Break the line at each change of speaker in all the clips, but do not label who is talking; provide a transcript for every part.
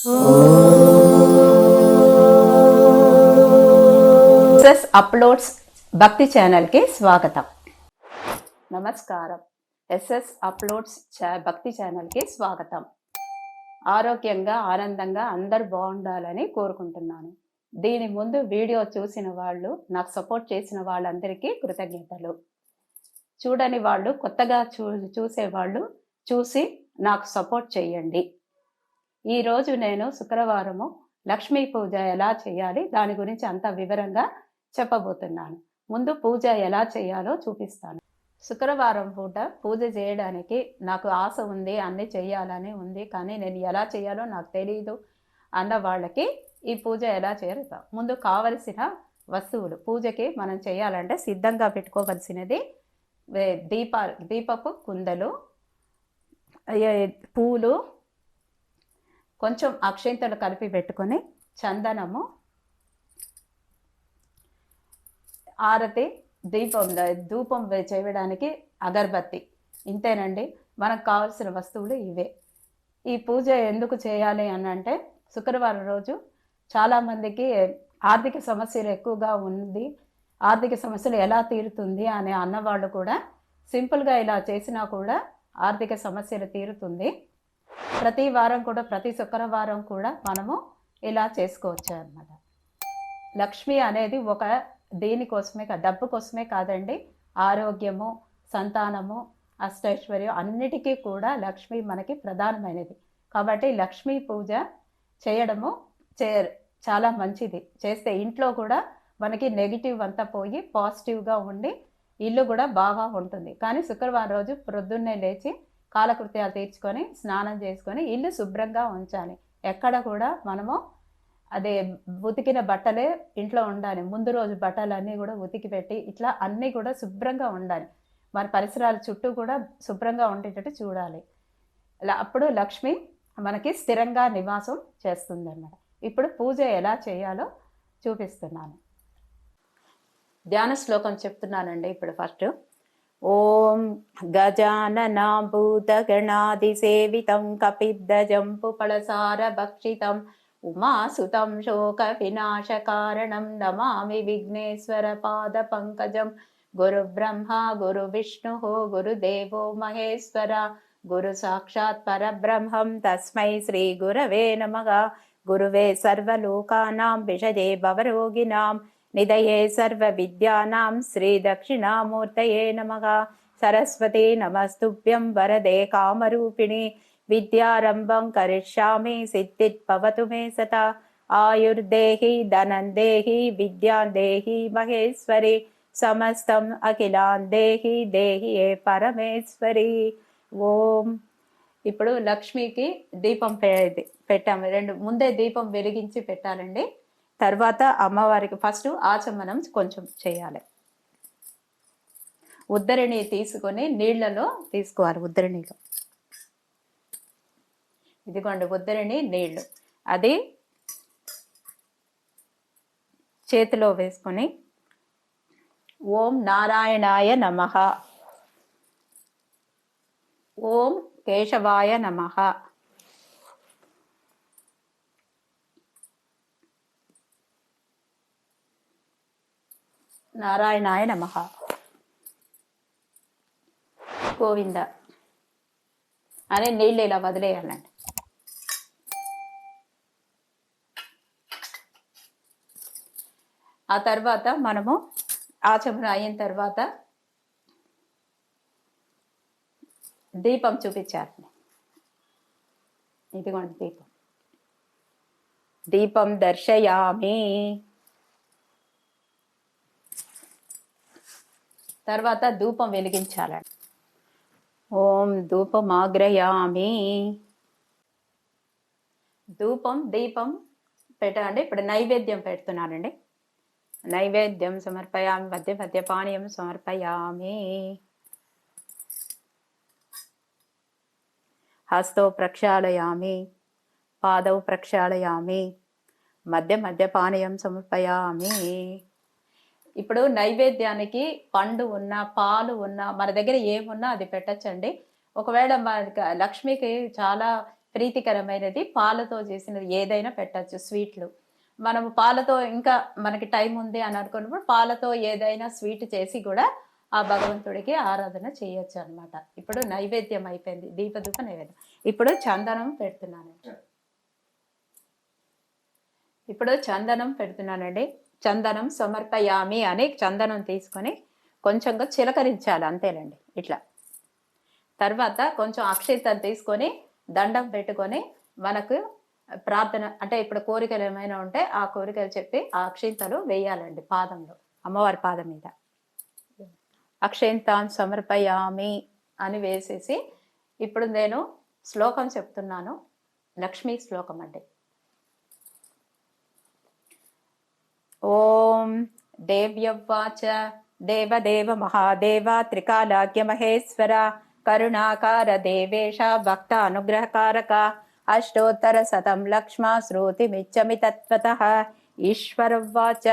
Success uploads భక్తి ఛానల్కి స్వాగతం. నమస్కారం. ఎస్ఎస్ అప్లోడ్స్ ఛా- భక్తి ఛానల్కి స్వాగతం. ఆరోగ్యంగా ఆనందంగా అందరు బాగుండాలని కోరుకుంటున్నాను. దీని ముందు వీడియో చూసిన వాళ్ళు నాకు సపోర్ట్ చేసిన వాళ్ళందరికీ కృతజ్ఞతలు. చూడని వాళ్ళు కొత్తగా చూ చూసేవాళ్ళు చూసి నాకు సపోర్ట్ చేయండి. ఈరోజు నేను శుక్రవారము లక్ష్మీ పూజ ఎలా చేయాలి దాని గురించి అంత వివరంగా చెప్పబోతున్నాను. ముందు పూజ ఎలా చేయాలో చూపిస్తాను. శుక్రవారం పూట పూజ చేయడానికి నాకు ఆశ ఉంది అన్ని చేయాలని ఉంది కానీ నేను ఎలా చేయాలో నాకు తెలియదు అన్న వాళ్ళకి ఈ పూజ ఎలా చేయాలి ముందు కావలసిన వస్తువులు పూజకి మనం చేయాలంటే సిద్ధంగా పెట్టుకోవలసినది దీపాలు దీప దీపపు కుందలు పూలు కొంచెం అక్షింతలు కలిపి పెట్టుకొని చందనము ఆరతి దీపం ధూపం చేయడానికి అగరబత్తి. ఇంతేనండి. మనకు కావాల్సిన వస్తువులు ఇవే. ఈ పూజ ఎందుకు చేయాలి అని అంటే శుక్రవారం రోజు చాలామందికి ఆర్థిక సమస్యలు ఎక్కువగా ఉంది. ఆర్థిక సమస్యలు ఎలా తీరుతుంది అనే అన్నవాళ్ళు కూడా సింపుల్గా ఇలా చేసినా కూడా ఆర్థిక సమస్యలు తీరుతుంది. ప్రతి వారం కూడా ప్రతి శుక్రవారం కూడా మనము ఇలా చేసుకోవచ్చు అన్నమాట. లక్ష్మి అనేది ఒక దేనికోసమే కాదు డబ్బు కోసమే కాదండి. ఆరోగ్యము సంతానము అష్టైశ్వర్యం అన్నిటికీ కూడా లక్ష్మి మనకి ప్రధానమైనది. కాబట్టి లక్ష్మీ పూజ చేయడము చే చాలా మంచిది. చేస్తే ఇంట్లో కూడా మనకి నెగిటివ్ అంతా పోయి పాజిటివ్గా ఉండి ఇల్లు కూడా బాగా ఉంటుంది. కానీ శుక్రవారం రోజు ప్రొద్దున్నే లేచి కాలకృత్యాలు తీర్చుకొని స్నానం చేసుకొని ఇల్లు శుభ్రంగా ఉంచాలి. ఎక్కడ కూడా మనము అదే ఉతికిన బట్టలే ఇంట్లో ఉండాలి. ముందు రోజు బట్టలన్నీ కూడా ఉతికి పెట్టి ఇట్లా అన్నీ కూడా శుభ్రంగా ఉండాలి. మన పరిసరాల చుట్టూ కూడా శుభ్రంగా ఉండేటట్టు చూడాలి. అప్పుడు లక్ష్మి మనకి స్థిరంగా నివాసం చేస్తుందన్నమాట. ఇప్పుడు పూజ ఎలా చేయాలో చూపిస్తున్నాను. ధ్యాన శ్లోకం చెప్తున్నానండి ఇప్పుడు ఫస్ట్. ॐ गजाननाम्भूतगणादिसेवितं कपिद्दजं पुपलसार उमासुतं शोकविनाशकारणं नमामि विघ्नेश्वरपादपङ्कजं। गुरुब्रह्मा गुरुविष्णुः गुरुदेवो महेश्वर गुरुसाक्षात् परब्रह्मं। तस्मै श्रीगुरवे नमः। गुरुवे सर्वलोकानां विषये भवरोगिणां। నిదయే సర్వ విద్యానాం శ్రీ దక్షిణామూర్తయే నమ సరస్వతి నమస్తుభ్యం వరదే కామరూపిణి విద్యారంభం కరిష్యామి సిద్ధిర్భవతు మే సత ఆయుర్దేహి ధనం దేహి దేహి మహేశ్వరి సమస్తం అఖిలాన్ దేహి దేహి ఏ పరమేశ్వరి ఓం ఇప్పుడు లక్ష్మికి దీపం పె- పెట్టాము. రెండు ముందే దీపం వెలిగించి పెట్టాలండి. తర్వాత అమ్మవారికి ఫస్ట్ ఆచమనం కొంచెం చేయాలి. ఉద్దరిని తీసుకొని నీళ్ళలో తీసుకోవాలి ఉద్దరిణిలో ఇదిగోండి ఉద్దరిని నీళ్ళు అది చేతిలో వేసుకొని ఓం నారాయణాయ నమః. ఓం కేశవాయ నమః. నారాయణాయ నమ. గోవింద. అనే నీళ్ళు ఇలా వదిలేయాలండి ఆ తర్వాత మనము ఆచమన అయిన తర్వాత దీపం చూపించారు ఇదిగోండి దీపం. దీపం దర్శయామి. తర్వాత ధూపం వెలిగించాలండి ఓం ధూపమాగ్రయామి. ధూపం దీపం పెట్టండి ఇప్పుడు నైవేద్యం పెడుతున్నానండి నైవేద్యం సమర్పయామి మధ్య మధ్య పానీయం సమర్పయామి. హస్తో ప్రక్షాళయామి పాదౌ ప్రక్షాళయామి మధ్య మధ్య పానీయం సమర్పయామి. ఇప్పుడు నైవేద్యానికి పండు ఉన్న పాలు ఉన్న మన దగ్గర ఏమున్నా అది పెట్టచ్చండి. ఒకవేళ మనకి లక్ష్మికి చాలా ప్రీతికరమైనది పాలతో చేసినది ఏదైనా పెట్టచ్చు స్వీట్లు. మనము పాలతో ఇంకా మనకి టైం ఉంది అని అనుకున్నప్పుడు పాలతో ఏదైనా స్వీట్ చేసి కూడా ఆ భగవంతుడికి ఆరాధన చేయొచ్చు అన్నమాట. ఇప్పుడు నైవేద్యం అయిపోయింది దీపదూప నైవేద్యం. ఇప్పుడు చందనం పెడుతున్నాను ఇప్పుడు చందనం పెడుతున్నానండి. చందనం సమర్పయామి అని చందనం తీసుకొని కొంచెంగా చిలకరించాలి అంతేనండి. ఇట్లా. తర్వాత కొంచెం అక్షితం తీసుకొని దండం పెట్టుకొని మనకు ప్రార్థన అంటే ఇప్పుడు కోరికలు ఏమైనా ఉంటే ఆ కోరికలు చెప్పి ఆ అక్షింతలు వేయాలండి పాదంలో అమ్మవారి పాదం మీద. అక్షింతాన్ సమర్పయామి అని వేసేసి ఇప్పుడు నేను శ్లోకం చెప్తున్నాను. లక్ష్మీ శ్లోకం అండి. देव्यव्वाच देवदेव महादेव त्रिकालाख्यमहेश्वर करुणाकार देवेशा भक्तानुग्रहकारक अष्टोत्तरशतं लक्ष्मा श्रोतिमिच्छमि श्रुतिमिच्छमितत्वतः ईश्वरवाच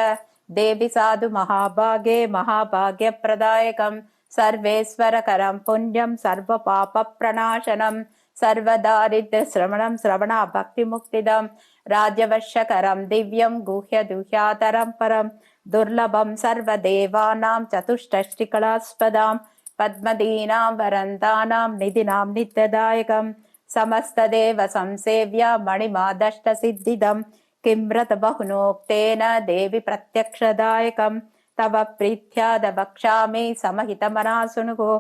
साधु महाभागे महाभाग्यप्रदायकं सर्वेश्वरकरं पुण्यं सर्वपापप्रणाशनं सर्वदारिद्र्यश्रवणं श्रवणा भक्तिमुक्तिदम् ராஜவஷகரம் दिव्यं गुह्यदुह्यातरं परं दुर्लभं सर्वदेवानां சர்வதேவானாம் पद्मदीनां वरन्तानां निधिनां नित्यदायकं समस्तदेव संसेव्य मणिमादष्टसिद्धिदं किं रतबहुनोक्तेन देवि प्रत्यक्षदायकं तव प्रीत्याद वक्ष्यामि समहितमनासुनुगो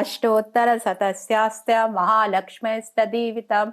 अष्टोत्तरशतस्यास्य महालक्ष्मीस्तदीवितम्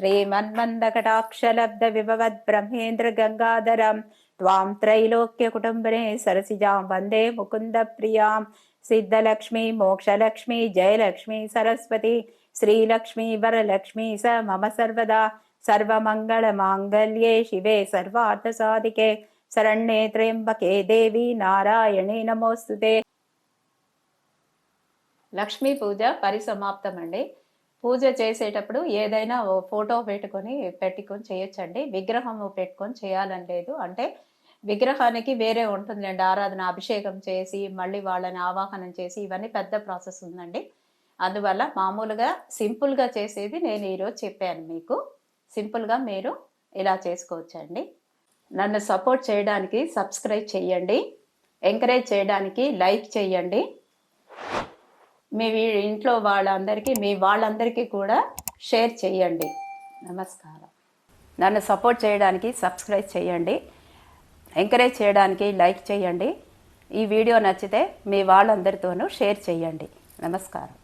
శ్రీమన్మందకటాక్షలబ్ధ విభవద్ బ్రహ్మేంద్ర గంగాధరం త్వాం త్రైలోక్య కుటుంబనే సరసిజాం వందే ముకుంద ప్రియాం సిద్ధలక్ష్మి మోక్షలక్ష్మి జయలక్ష్మి సరస్వతి శ్రీలక్ష్మి వరలక్ష్మి స మమ సర్వదా సర్వమంగళ మాంగళ్యే శివే సర్వార్థ సాధికే శరణ్యే త్ర్యంబకే దేవి నారాయణే నమోస్తుతే లక్ష్మీ పూజ పరిసమాప్తమండి. పూజ చేసేటప్పుడు ఏదైనా ఓ ఫోటో పెట్టుకొని పెట్టుకొని చేయొచ్చండి. విగ్రహం పెట్టుకొని చేయాలని లేదు. అంటే విగ్రహానికి వేరే ఉంటుందండి. ఆరాధన అభిషేకం చేసి మళ్ళీ వాళ్ళని ఆవాహనం చేసి ఇవన్నీ పెద్ద ప్రాసెస్ ఉందండి. అందువల్ల మామూలుగా సింపుల్గా చేసేది నేను ఈరోజు చెప్పాను మీకు. సింపుల్గా మీరు ఇలా చేసుకోవచ్చండి. నన్ను సపోర్ట్ చేయడానికి సబ్స్క్రైబ్ చేయండి. ఎంకరేజ్ చేయడానికి లైక్ చేయండి. మీ ఇంట్లో వాళ్ళందరికీ మీ వాళ్ళందరికీ కూడా షేర్ చేయండి. నమస్కారం. నన్ను సపోర్ట్ చేయడానికి సబ్స్క్రైబ్ చేయండి. ఎంకరేజ్ చేయడానికి లైక్ చేయండి. ఈ వీడియో నచ్చితే మీ వాళ్ళందరితోనూ షేర్ చేయండి. నమస్కారం.